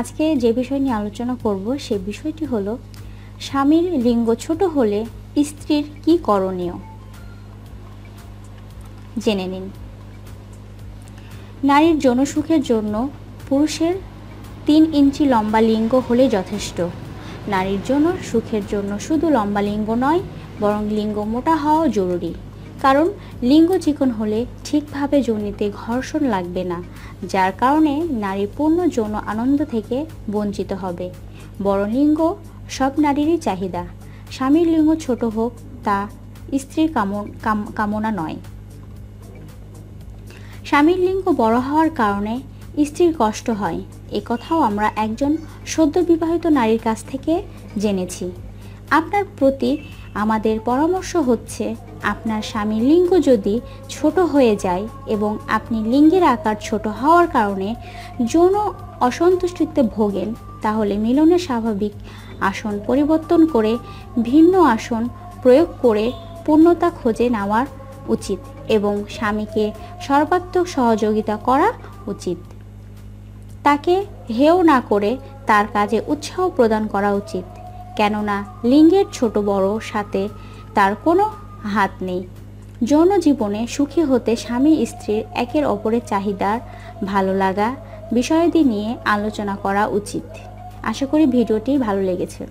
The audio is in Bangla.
আজকে যে বিষয় নিয়ে আলোচনা করব সে বিষয়টি হলো, স্বামীর লিঙ্গ ছোট হলে স্ত্রীর কি করণীয়? জেনে নিন। নারীর যৌনসুখের জন্য পুরুষের তিন ইঞ্চি লম্বা লিঙ্গ হলে যথেষ্ট। নারীর জন্য সুখের জন্য শুধু লম্বা লিঙ্গ নয়, বরং লিঙ্গ মোটা হওয়াও জরুরি। কারণ লিঙ্গ চিকন হলে ঠিকভাবে যৌনিতে ঘর্ষণ লাগবে না, যার কারণে নারী পূর্ণ যৌন আনন্দ থেকে বঞ্চিত হবে। বড় লিঙ্গ সব নারীরই চাহিদা। স্বামীর লিঙ্গ ছোট হোক, তা স্ত্রীর কামনা নয়। স্বামীর লিঙ্গ বড় হওয়ার কারণে স্ত্রীর কষ্ট হয়। এ কথাও আমরা একজন সদ্য বিবাহিত নারীর কাছ থেকে জেনেছি। আপনার প্রতি আমাদের পরামর্শ হচ্ছে, আপনার স্বামীর লিঙ্গ যদি ছোট হয়ে যায় এবং আপনি লিঙ্গের আকার ছোট হওয়ার কারণে যৌন অসন্তুষ্টিতে ভোগেন, তাহলে মিলনের স্বাভাবিক আসন পরিবর্তন করে ভিন্ন আসন প্রয়োগ করে পূর্ণতা খোঁজে নেওয়ার উচিত এবং স্বামীকে সর্বাত্মক সহযোগিতা করা উচিত। তাকে হেও না করে তার কাজে উৎসাহ প্রদান করা উচিত। কেননা লিঙ্গের ছোট বড় সাথে তার কোনো হাত নেই। যৌন জীবনে সুখী হতে স্বামী স্ত্রীর একের অপরের চাহিদার ভালো লাগা বিষয়াদি নিয়ে আলোচনা করা উচিত। আশা করি ভিডিওটি ভালো লেগেছে।